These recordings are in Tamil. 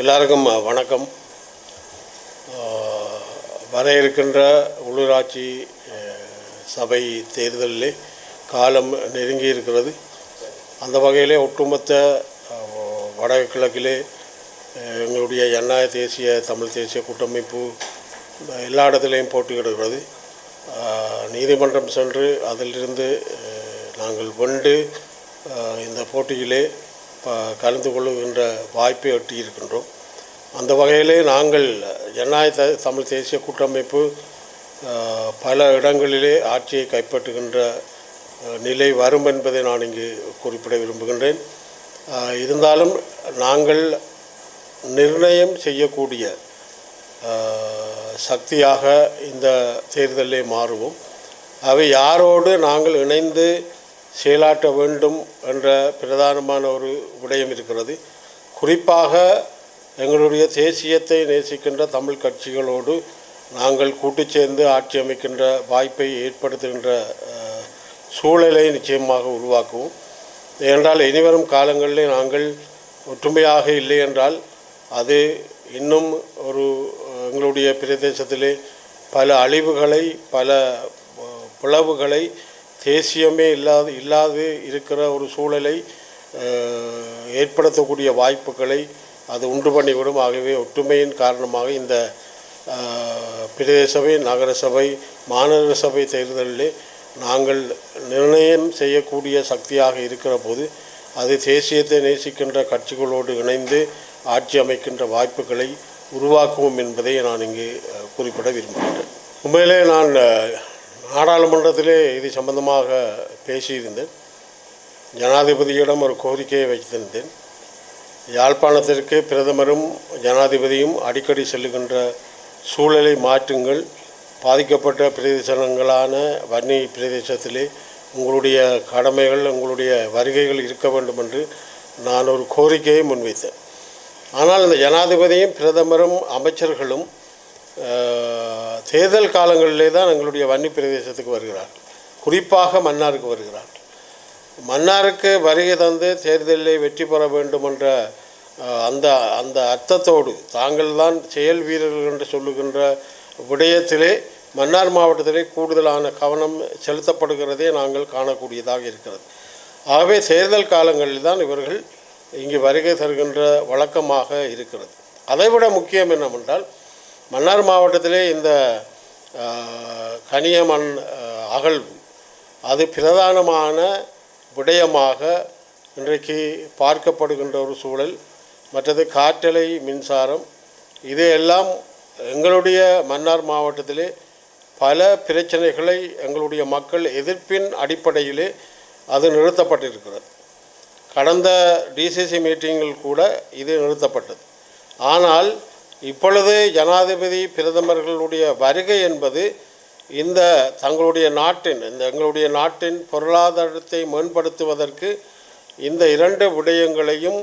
எல்லாருக்கும் வணக்கம். வர இருக்கின்ற உள்ளூராட்சி சபை தேர்தலில் காலம் நெருங்கி இருக்கிறது. அந்த வகையிலே ஒட்டுமொத்த வடகிழக்கிலே எங்களுடைய எண்ணாய தேசிய தமிழ் தேசிய கூட்டமைப்பு எல்லா இடத்துலையும் போட்டியிடுகிறது நீதிமன்றம் சென்று அதிலிருந்து நாங்கள் வென்று இந்த போட்டியிலே கலந்து கொள்ளுகின்ற வாய்ப்பை எட்டியிருக்கின்றோம் அந்த வகையிலே நாங்கள் ஜனநாயக த- தமிழ் தேசிய கூட்டமைப்பு பல இடங்களிலே ஆட்சியை கைப்பற்றுகின்ற நிலை வரும் என்பதை நான் இங்கு குறிப்பிட விரும்புகின்றேன். இருந்தாலும் நாங்கள் நிர்ணயம் செய்யக்கூடிய சக்தியாக இந்த தேர்தலிலே மாறுவோம். அவை யாரோடு நாங்கள் இணைந்து செயலாற்ற வேண்டும் என்ற பிரதானமான ஒரு விடயம் இருக்கிறது. குறிப்பாக எங்களுடைய தேசியத்தை நேசிக்கின்ற தமிழ் கட்சிகளோடு நாங்கள் கூட்டு சேர்ந்து ஆட்சி அமைக்கின்ற வாய்ப்பை ஏற்படுத்துகின்ற சூழலை நிச்சயமாக உருவாக்குவோம். ஏனென்றால் இனிவரும் காலங்களிலே நாங்கள் ஒற்றுமையாக இல்லை என்றால் அது இன்னும் ஒரு எங்களுடைய பிரதேசத்திலே பல அழிவுகளை பல பிளவுகளை தேசியமே இல்லாது இல்லாது இருக்கிற ஒரு சூழலை ஏற்படுத்தக்கூடிய வாய்ப்புகளை அது உண்டு பண்ணிவிடும். ஆகவே ஒற்றுமையின் காரணமாக இந்த பிரதேசபை பிரதேச சபை நகர சபை மாநகர சபை தேர்தலிலே நாங்கள் நிர்ணயம் செய்யக்கூடிய சக்தியாக இருக்கிற போது அது தேசியத்தை நேசிக்கின்ற கட்சிகளோடு இணைந்து ஆட்சி அமைக்கின்ற வாய்ப்புகளை உருவாக்குவோம் என்பதை நான் இங்கு குறிப்பிட விரும்புகிறேன் உண்மையிலே நான் நாடாளுமன்றத்திலே இது சம்பந்தமாக பேசியிருந்தேன். ஜனாதிபதியிடம் ஒரு கோரிக்கையை வைத்திருந்தேன். யாழ்ப்பாணத்திற்கு பிரதமரும் ஜனாதிபதியும் அடிக்கடி செல்லுகின்ற சூழலை மாற்றுங்கள். பாதிக்கப்பட்ட பிரதேசங்களான வன்னி பிரதேசத்திலே உங்களுடைய கடமைகள் உங்களுடைய வருகைகள் இருக்க வேண்டும் என்று நான் ஒரு கோரிக்கையை முன்வைத்தேன். ஆனால் இந்த ஜனாதிபதியும் பிரதமரும் அமைச்சர்களும் தேர்தல் காலங்களிலே தான் எங்களுடைய வன்னி பிரதேசத்துக்கு வருகிறார். குறிப்பாக மன்னாருக்கு வருகிறார். மன்னாருக்கு வருகை தந்து தேர்தலில் வெற்றி பெற வேண்டும் என்ற அந்த அந்த அர்த்தத்தோடு தாங்கள் தான் செயல் வீரர்கள் என்று சொல்லுகின்ற விடயத்திலே மன்னார் மாவட்டத்திலே கூடுதலான கவனம் செலுத்தப்படுகிறதே நாங்கள் காணக்கூடியதாக இருக்கிறது. ஆகவே தேர்தல் காலங்களில் தான் இவர்கள் இங்கு வருகை தருகின்ற வழக்கமாக இருக்கிறது. அதைவிட முக்கியம் என்னவென்றால் மன்னார் மாவட்டத்திலே இந்த கனிய கனியமண் அகழ்வு அது பிரதானமான விடயமாக இன்றைக்கு பார்க்கப்படுகின்ற ஒரு சூழல். மற்றது காற்றலை மின்சாரம் இதையெல்லாம் எங்களுடைய மன்னார் மாவட்டத்திலே பல பிரச்சனைகளை எங்களுடைய மக்கள் எதிர்ப்பின் அடிப்படையிலே அது நிறுத்தப்பட்டிருக்கிறது. கடந்த டிசிசி மீட்டிங்கில் கூட இது நிறுத்தப்பட்டது. ஆனால் இப்பொழுது ஜனாதிபதி பிரதமர்களுடைய வருகை என்பது இந்த தங்களுடைய நாட்டின் இந்த எங்களுடைய நாட்டின் பொருளாதாரத்தை மேம்படுத்துவதற்கு இந்த இரண்டு விடயங்களையும்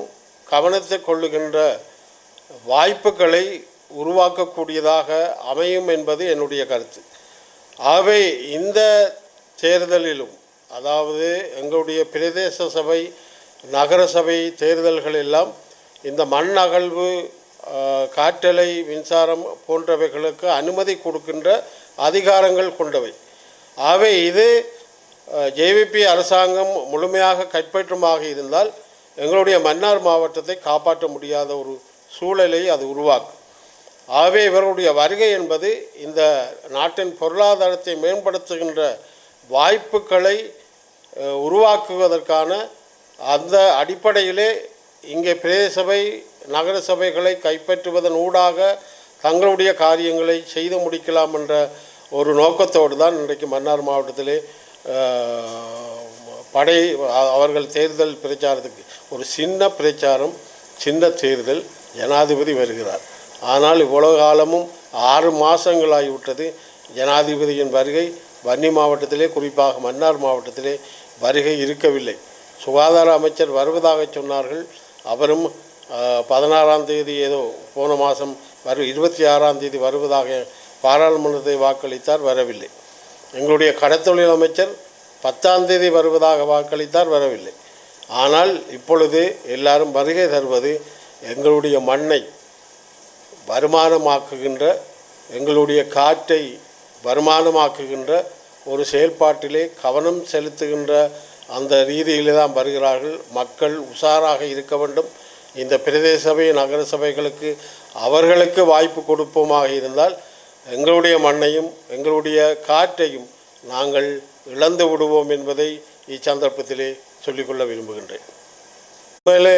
கவனித்து கொள்ளுகின்ற வாய்ப்புகளை உருவாக்கக்கூடியதாக அமையும் என்பது என்னுடைய கருத்து. ஆகவே இந்த தேர்தலிலும் அதாவது எங்களுடைய பிரதேச சபை நகர சபை தேர்தல்கள் எல்லாம் இந்த மண் அகழ்வு காற்றலை மின்சாரம் போன்றவைகளுக்கு அனுமதி கொடுக்கின்ற அதிகாரங்கள் கொண்டவை. ஆகவே இது ஜேவிபி அரசாங்கம் முழுமையாக கைப்பற்றுமாக இருந்தால் எங்களுடைய மன்னார் மாவட்டத்தை காப்பாற்ற முடியாத ஒரு சூழலை அது உருவாக்கும். ஆகவே இவர்களுடைய வருகை என்பது இந்த நாட்டின் பொருளாதாரத்தை மேம்படுத்துகின்ற வாய்ப்புகளை உருவாக்குவதற்கான அந்த அடிப்படையிலே இங்கே பிரதேசபை நகர சபைகளை கைப்பற்றுவதன் ஊடாக தங்களுடைய காரியங்களை செய்து முடிக்கலாம் என்ற ஒரு நோக்கத்தோடு தான் இன்றைக்கு மன்னார் மாவட்டத்திலே படை அவர்கள் தேர்தல் பிரச்சாரத்துக்கு ஒரு சின்ன பிரச்சாரம் சின்ன தேர்தல் ஜனாதிபதி வருகிறார். ஆனால் இவ்வளவு காலமும் ஆறு மாதங்களாகிவிட்டது ஜனாதிபதியின் வருகை வன்னி மாவட்டத்திலே குறிப்பாக மன்னார் மாவட்டத்திலே வருகை இருக்கவில்லை. சுகாதார அமைச்சர் வருவதாக சொன்னார்கள். அவரும் பதினாறாம் தேதி ஏதோ போன மாதம் வரு இருபத்தி ஆறாம் தேதி வருவதாக பாராளுமன்றத்தை வாக்களித்தார் வரவில்லை. எங்களுடைய கடத்தொழில் அமைச்சர் பத்தாம் தேதி வருவதாக வாக்களித்தார் வரவில்லை. ஆனால் இப்பொழுது எல்லாரும் வருகை தருவது எங்களுடைய மண்ணை வருமானமாக்குகின்ற எங்களுடைய காற்றை வருமானமாக்குகின்ற ஒரு செயல்பாட்டிலே கவனம் செலுத்துகின்ற அந்த ரீதியிலே தான் வருகிறார்கள். மக்கள் உஷாராக இருக்க வேண்டும். இந்த பிரதேச சபை நகர சபைகளுக்கு அவர்களுக்கு வாய்ப்பு கொடுப்போமாக இருந்தால் எங்களுடைய மண்ணையும் எங்களுடைய காற்றையும் நாங்கள் இழந்து விடுவோம் என்பதை இச்சந்தர்ப்பத்திலே சொல்லிக்கொள்ள விரும்புகின்றேன். உண்மையிலே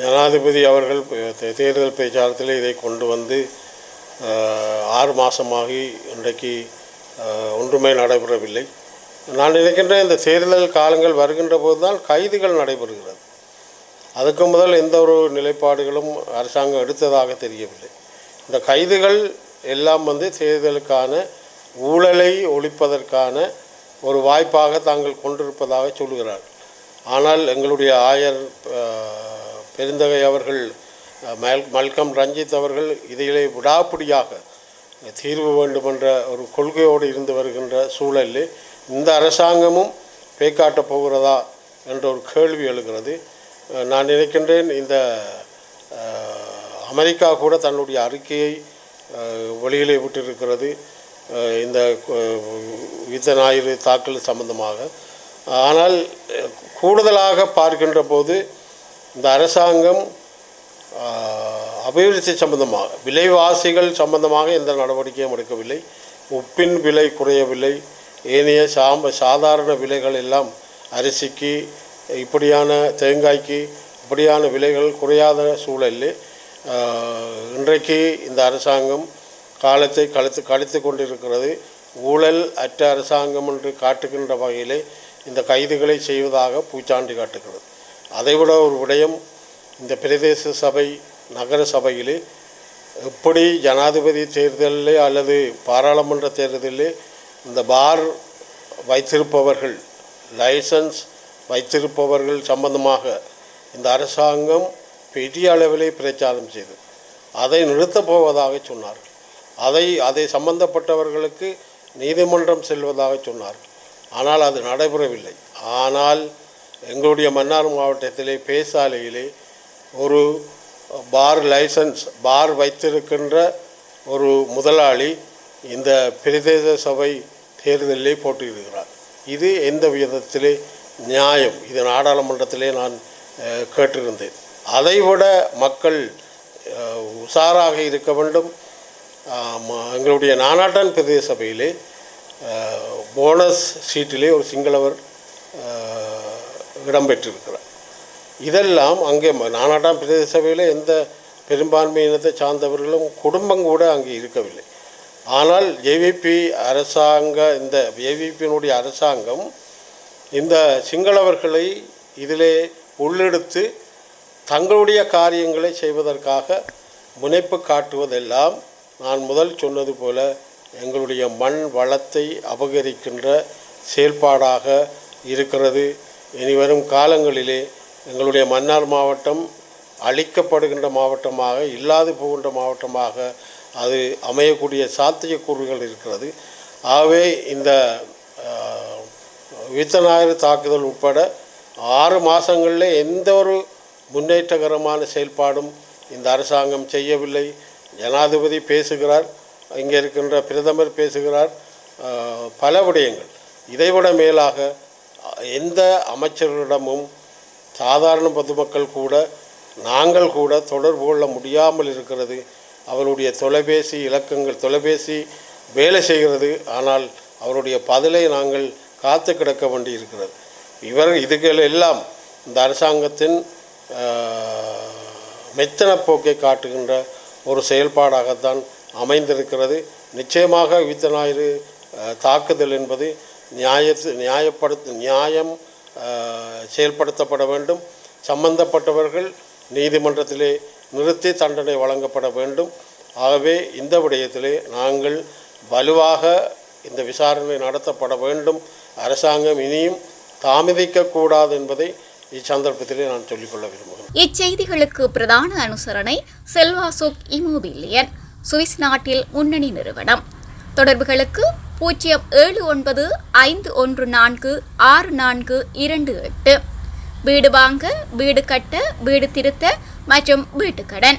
ஜனாதிபதி அவர்கள் தேர்தல் பேச்சாளத்தில் இதை கொண்டு வந்து ஆறு மாதமாகி இன்றைக்கு ஒன்றுமே நடைபெறவில்லை. நான் நினைக்கின்றேன் இந்த தேர்தல் காலங்கள் வருகின்ற போதுதான் கைதுகள் நடைபெறுகிறது. அதுக்கு முதல் எந்த ஒரு நிலைப்பாடுகளும் அரசாங்கம் எடுத்ததாக தெரியவில்லை. இந்த கைதுகள் எல்லாம் வந்து தேர்தலுக்கான ஊழலை ஒழிப்பதற்கான ஒரு வாய்ப்பாக தாங்கள் கொண்டிருப்பதாக சொல்கிறார்கள். ஆனால் எங்களுடைய ஆயர் பெருந்தகை அவர்கள் மல் மல்கம் ரஞ்சித் அவர்கள் இதிலே விடாப்பிடியாக தீர்வு வேண்டுமென்ற ஒரு கொள்கையோடு இருந்து வருகின்ற சூழலில் இந்த அரசாங்கமும் பேக்காட்டப் போகிறதா என்ற ஒரு கேள்வி எழுகிறது. நான் நினைக்கின்றேன் இந்த அமெரிக்கா கூட தன்னுடைய அறிக்கையை வெளியிலே விட்டிருக்கிறது. இந்த யுத்த ஞாயிறு தாக்கல் சம்பந்தமாக. ஆனால் கூடுதலாக பார்க்கின்ற போது இந்த அரசாங்கம் அபிவிருத்தி சம்பந்தமாக விலைவாசிகள் சம்பந்தமாக எந்த நடவடிக்கையும் எடுக்கவில்லை. உப்பின் விலை குறையவில்லை. ஏனைய சாம்ப சாதாரண விலைகள் எல்லாம் அரிசிக்கு இப்படியான தேங்காய்க்கு இப்படியான விலைகள் குறையாத சூழலில் இன்றைக்கு இந்த அரசாங்கம் காலத்தை கழித்து கழித்து கொண்டிருக்கிறது. ஊழல் அற்ற அரசாங்கம் என்று காட்டுகின்ற வகையிலே இந்த கைதுகளை செய்வதாக பூச்சாண்டி காட்டுகிறது. அதைவிட ஒரு விடயம் இந்த பிரதேச சபை நகர சபையிலே எப்படி ஜனாதிபதி தேர்தலில் அல்லது பாராளுமன்ற தேர்தலில் இந்த பார் வைத்திருப்பவர்கள் லைசன்ஸ் வைத்திருப்பவர்கள் சம்பந்தமாக இந்த அரசாங்கம் பெரிய அளவிலே பிரச்சாரம் செய்தது அதை நிறுத்தப் போவதாக சொன்னார்கள் அதை அதை சம்பந்தப்பட்டவர்களுக்கு நீதிமன்றம் செல்வதாக சொன்னார்கள் ஆனால் அது நடைபெறவில்லை. ஆனால் எங்களுடைய மன்னார் மாவட்டத்திலே பேசாலையிலே ஒரு பார் லைசன்ஸ் பார் வைத்திருக்கின்ற ஒரு முதலாளி இந்த பிரதேச சபை தேர்தலிலே போட்டியிடுகிறார். இது எந்த விதத்திலே நியாயம். இது நாடாளுமன்றத்திலே நான் கேட்டிருந்தேன். அதைவிட மக்கள் உஷாராக இருக்க வேண்டும். எங்களுடைய நானாட்டான் பிரதேச சபையிலே போனஸ் சீட்டிலே ஒரு சிங்களவர் இடம்பெற்றிருக்கிறார். இதெல்லாம் அங்கே நானாட்டான் பிரதேச சபையில் எந்த பெரும்பான்மையினத்தை சார்ந்தவர்களும் குடும்பம் கூட அங்கே இருக்கவில்லை. ஆனால் ஏவிபி அரசாங்க இந்த ஏவிபியினுடைய அரசாங்கம் இந்த சிங்களவர்களை இதிலே உள்ளெடுத்து தங்களுடைய காரியங்களை செய்வதற்காக முனைப்பு காட்டுவதெல்லாம் நான் முதல் சொன்னது போல எங்களுடைய மண் வளத்தை அபகரிக்கின்ற செயல்பாடாக இருக்கிறது. இனிவரும் காலங்களிலே எங்களுடைய மன்னார் மாவட்டம் அழிக்கப்படுகின்ற மாவட்டமாக இல்லாது போகின்ற மாவட்டமாக அது அமையக்கூடிய சாத்தியக்கூறுகள் இருக்கிறது. ஆகவே இந்த யுத்த தாக்குதல் உட்பட ஆறு மாதங்களில் எந்த ஒரு முன்னேற்றகரமான செயல்பாடும் இந்த அரசாங்கம் செய்யவில்லை. ஜனாதிபதி பேசுகிறார் இங்கே இருக்கின்ற பிரதமர் பேசுகிறார் பல விடயங்கள். இதைவிட மேலாக எந்த அமைச்சர்களிடமும் சாதாரண பொதுமக்கள் கூட நாங்கள் கூட தொடர்பு கொள்ள முடியாமல் இருக்கிறது. அவருடைய தொலைபேசி இலக்கங்கள் தொலைபேசி வேலை செய்கிறது. ஆனால் அவருடைய பதிலை நாங்கள் காத்து கிடக்க வேண்டி இருக்கிறது. இவர் இதுகள் எல்லாம் இந்த அரசாங்கத்தின் மெத்தன போக்கை காட்டுகின்ற ஒரு செயல்பாடாகத்தான் அமைந்திருக்கிறது. நிச்சயமாக யுத்த ஞாயிறு தாக்குதல் என்பது நியாயத்து நியாயப்படுத்த நியாயம் செயல்படுத்தப்பட வேண்டும். சம்பந்தப்பட்டவர்கள் நீதிமன்றத்திலே நிறுத்தி தண்டனை வழங்கப்பட வேண்டும். ஆகவே இந்த விடயத்திலே நாங்கள் வலுவாக இந்த விசாரணை நடத்தப்பட வேண்டும். அரசாங்கம் இனியும் தாமதிக்கக்கூடாது என்பதை இச்சந்தர்ப்பத்திலே நான் சொல்லிக்கொள்ள விரும்புகிறேன். இச்செய்திகளுக்கு பிரதான அனுசரணை செல்வாசோக் இமோபிலியன் சுவிஸ் நாட்டில் முன்னணி நிறுவனம். தொடர்புகளுக்கு பூஜ்ஜியம் ஏழு ஒன்பது ஐந்து ஒன்று நான்கு ஆறு நான்கு இரண்டு எட்டு. வீடு வாங்க வீடு கட்ட வீடு திருத்த மற்றும் வீட்டுக்கடன்.